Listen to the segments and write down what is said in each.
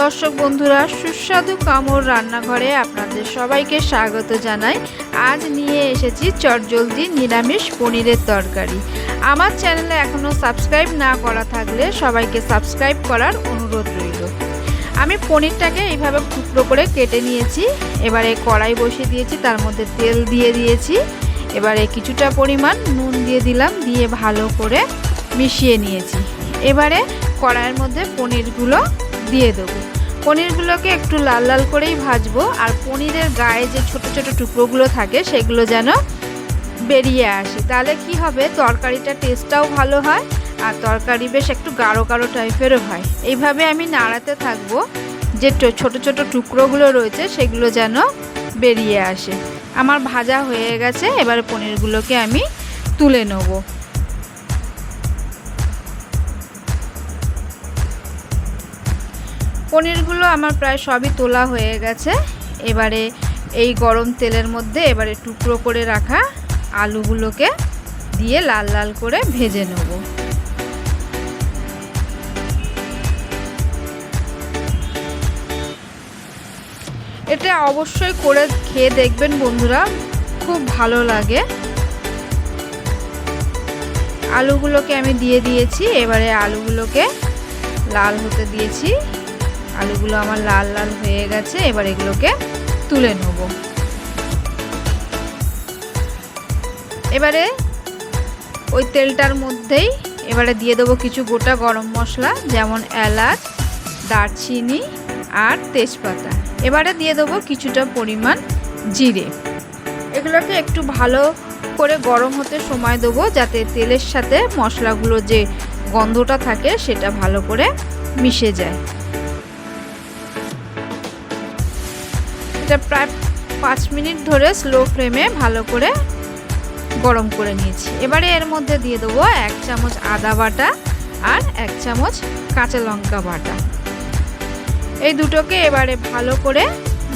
দর্শক বন্ধুরা, সুস্বাদু কামড় রান্নাঘরে আপনাদের সবাইকে স্বাগত জানাই। আজ নিয়ে এসেছি চটজলদি নিরামিষ পনিরের তরকারি। আমার চ্যানেলে এখনও সাবস্ক্রাইব না করা থাকলে সবাইকে সাবস্ক্রাইব করার অনুরোধ রইল। আমি পনিরটাকে এইভাবে টুকরো করে কেটে নিয়েছি। এবারে কড়াই বসিয়ে দিয়েছি, তার মধ্যে তেল দিয়ে দিয়েছি। এবারে কিছুটা পরিমাণ নুন দিয়ে দিলাম, দিয়ে ভালো করে মিশিয়ে নিয়েছি। এবারে কড়াইয়ের মধ্যে পনিরগুলো দিয়ে দেবো। পনিরগুলোকে একটু লাল লাল করেই ভাজবো, আর পনিরের গায়ে যে ছোট ছোট টুকরোগুলো থাকে সেগুলো যেন বেরিয়ে আসে। তাহলে কি হবে, তরকারিটা টেস্টটাও ভালো হয়, আর তরকারি বেশ একটু গাঢ় গাঢ় টাইপেরও হয়। এইভাবে আমি নাড়াতে থাকব, যে ছোট ছোট টুকরোগুলো রয়েছে সেগুলো যেন বেরিয়ে আসে। আমার ভাজা হয়ে গেছে, এবার পনিরগুলোকে আমি তুলে নেব। পনিরগুলো আমার প্রায় সবই তোলা হয়ে গেছে। এবারে এই গরম তেলের মধ্যে এবারে টুকরো করে রাখা আলুগুলোকে দিয়ে লাল লাল করে ভেজে নেব। এটা অবশ্যই করে খেয়ে দেখবেন বন্ধুরা, খুব ভালো লাগে। আলুগুলোকে আমি দিয়ে দিয়েছি, এবারে আলুগুলোকে লাল হতে দিয়েছি। আলুগুলো আমার লাল লাল হয়ে গেছে, এবার এগুলোকে তুলে নেব। এবারে ওই তেলটার মধ্যেই এবারে দিয়ে দেবো কিছু গোটা গরম মশলা, যেমন এলাচ, দারচিনি আর তেজপাতা। এবারে দিয়ে দেবো কিছুটা পরিমাণ জিরে। এগুলোকে একটু ভালো করে গরম হতে সময় দেবো, যাতে তেলের সাথে মশলাগুলো যে গন্ধটা থাকে সেটা ভালো করে মিশে যায়। এটা প্রায় পাঁচ মিনিট ধরে স্লো ফ্লেমে ভালো করে গরম করে নিয়েছি। এবারে এর মধ্যে দিয়ে দেবো এক চামচ আদা বাটা আর এক চামচ কাঁচা লঙ্কা বাটা। এই দুটোকে এবারে ভালো করে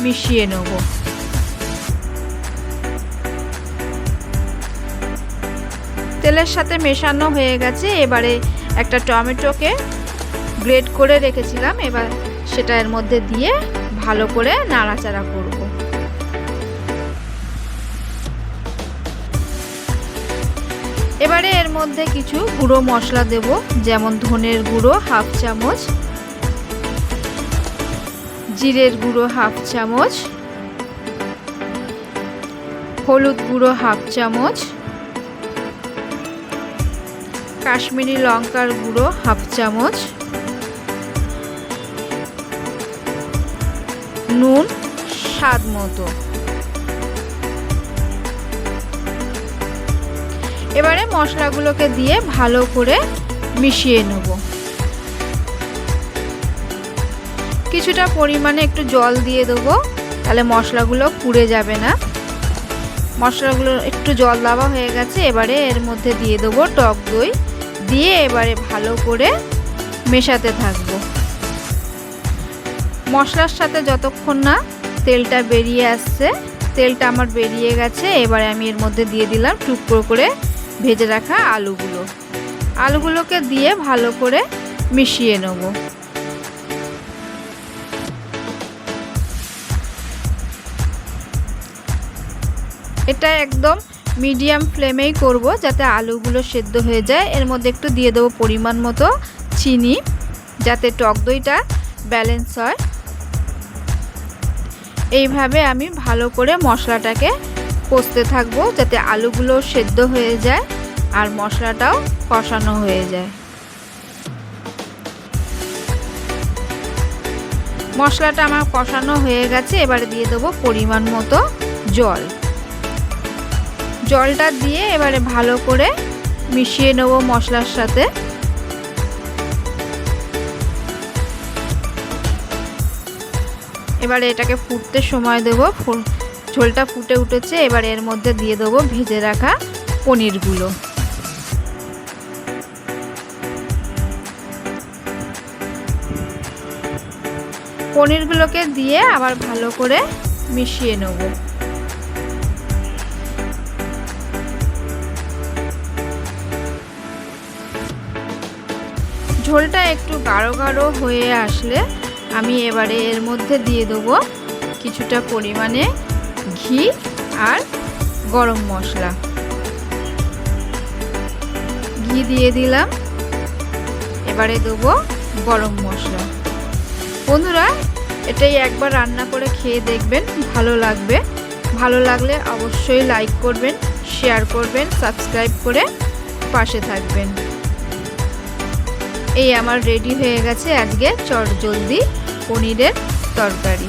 মিশিয়ে নেব। তেলের সাথে মেশানো হয়ে গেছে। এবারে একটা টমেটোকে গ্রেড করে রেখেছিলাম। এবার সেটা এর মধ্যে দিয়ে ভালো করে নাড়াচাড়া করব। এবারে এর মধ্যে কিছু গুঁড়ো মশলা দেব, যেমন ধনের গুঁড়ো হাফ চামচ, জিরের গুঁড়ো হাফ চামচ, হলুদ গুঁড়ো হাফ চামচ, কাশ্মীরি লঙ্কার গুঁড়ো হাফ চামচ। নুন, স্বাদ মতো। এবারে মশলাগুলোকে দিয়ে ভালো করে মিশিয়ে নেব। কিছুটা পরিমাণে একটু জল দিয়ে দেবো, তাহলে মশলাগুলো পুড়ে যাবে না। মশলাগুলো একটু জল দেওয়া হয়ে গেছে, এবারে এর মধ্যে দিয়ে দেবো টক দই। দিয়ে এবারে ভালো করে মেশাতে থাকব। মশলার সাথে যতক্ষণ না তেলটা বেরিয়ে আসছে, তেলটা আমার বেরিয়ে গেছে, এবারে আমি এর মধ্যে দিয়ে দিলাম টুকরো করে ভেজে রাখা আলুগুলো। আলুগুলোকে দিয়ে ভালো করে মিশিয়ে নেব। এটা একদম মিডিয়াম ফ্লেমেই করব যাতে আলুগুলো সেদ্ধ হয়ে যায়। এর মধ্যে একটু দিয়ে দেবো পরিমাণ মতো চিনি, যাতে টক দইটা ব্যালেন্স হয়। এইভাবে আমি ভালো করে মশলাটাকে কষতে থাকব যাতে আলুগুলো সেদ্ধ হয়ে যায় আর মশলাটাও কষানো হয়ে যায়। মশলাটা আমার কষানো হয়ে গেছে, এবারে দিয়ে দেবো পরিমাণ মতো জল। জলটা দিয়ে এবারে ভালো করে মিশিয়ে নেব মশলার সাথে। এবারে এটাকে ফুটতে সময় দেবো। ঝোলটা ফুটে উঠেছে, এবার এর মধ্যে দিয়ে দেবো ভেজে রাখা পনিরগুলো। পনিরগুলোকে দিয়ে আবার ভালো করে মিশিয়ে নেব। ঝোলটা একটু গাঢ় গাঢ় হয়ে আসলে আমি এবারে এর মধ্যে দিয়ে দেবো কিছুটা পরিমাণে ঘি আর গরম মশলা। ঘি দিয়ে দিলাম। এবারে দেবো গরম মশলা। বন্ধুরা, এটাই একবার রান্না করে খেয়ে দেখবেন, ভালো লাগবে। ভালো লাগলে অবশ্যই লাইক করবেন শেয়ার করবেন সাবস্ক্রাইব করে পাশে থাকবেন। এই আমার রেডি হয়ে গেছে আজকে চট জলদি পনিরের তরকারি।